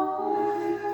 Lord.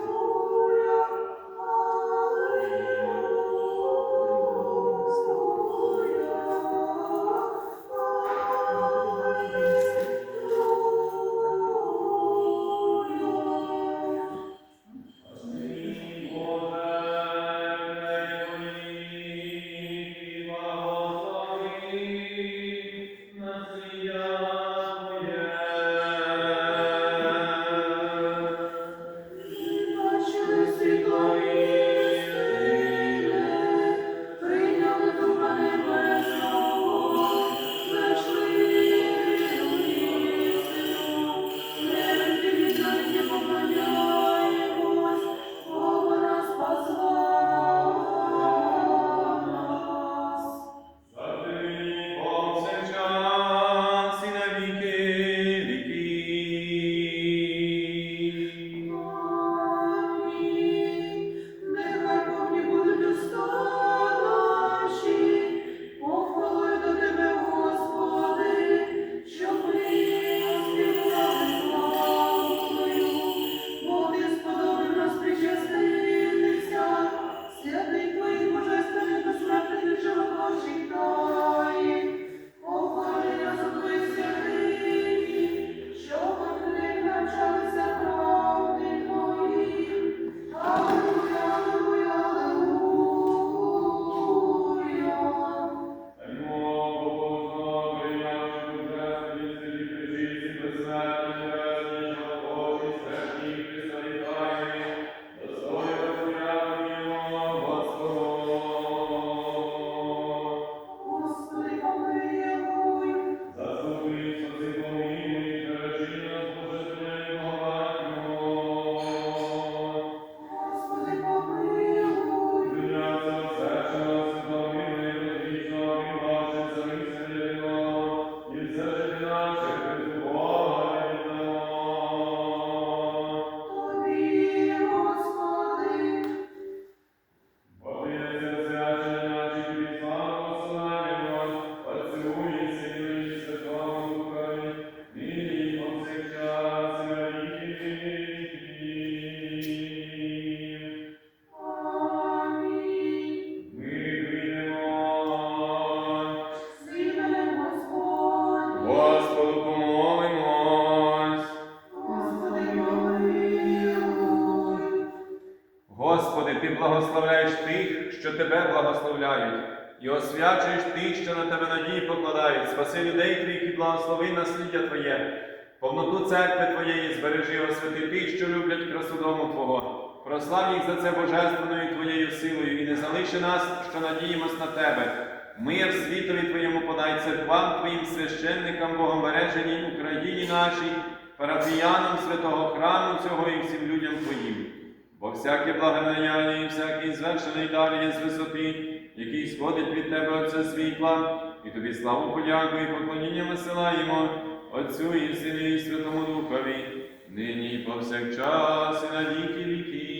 Господи, Ти благословляєш тих, що Тебе благословляють, і освячуєш тих, що на Тебе надії покладають. Спаси людей Твоїх і благослови насліддя Твоє. Повноту церкви Твоєї збережи, освяти тих, що люблять красу дому Твого. Прослав їх за це божественною Твоєю силою, і не залиши нас, що надіємось на Тебе. Мир світові Твоєму подай церквам Твоїм священникам, Богомереженій Україні нашій, парафіянам святого храму цього і всім людям Твоїм. Бо всяке благодаяння і всякий звершений дар є з висоти, який сходить від Тебе, Отця світла, і тобі славу подяку і поклоніння висилаємо Отцю і Сину і Святому Духові, нині повсякчас і на віки віків.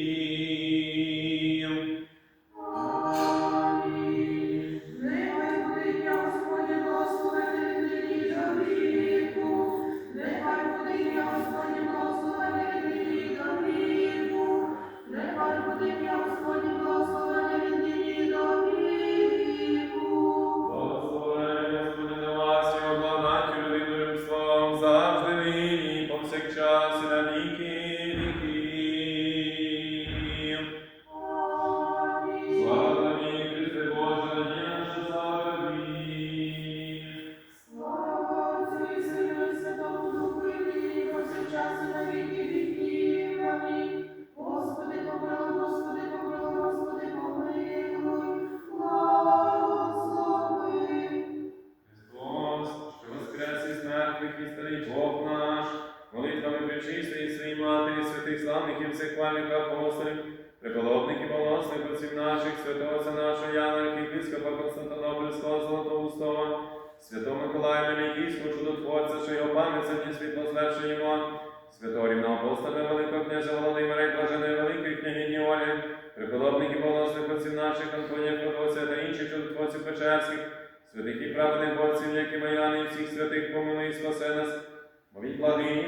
Святих славних і всехвальних апостолів, преподобників полосних отців наших, святого Отця нашого Яна, архієпископа Константинопольського Золотоустого, святого Миколая Мелікійського чудотворця, що його пам'ять сьогодні світло звершуємо, святого рівного апостола Великого князя Володимира і Блаженої Великої княгині Олі, преподобників полосних отців наших, Антонія Феодосія та інших чудотворців Печерських, святих і праведних отців, як і Маяни, і всіх святих помилуй і спаси нас, бо від владині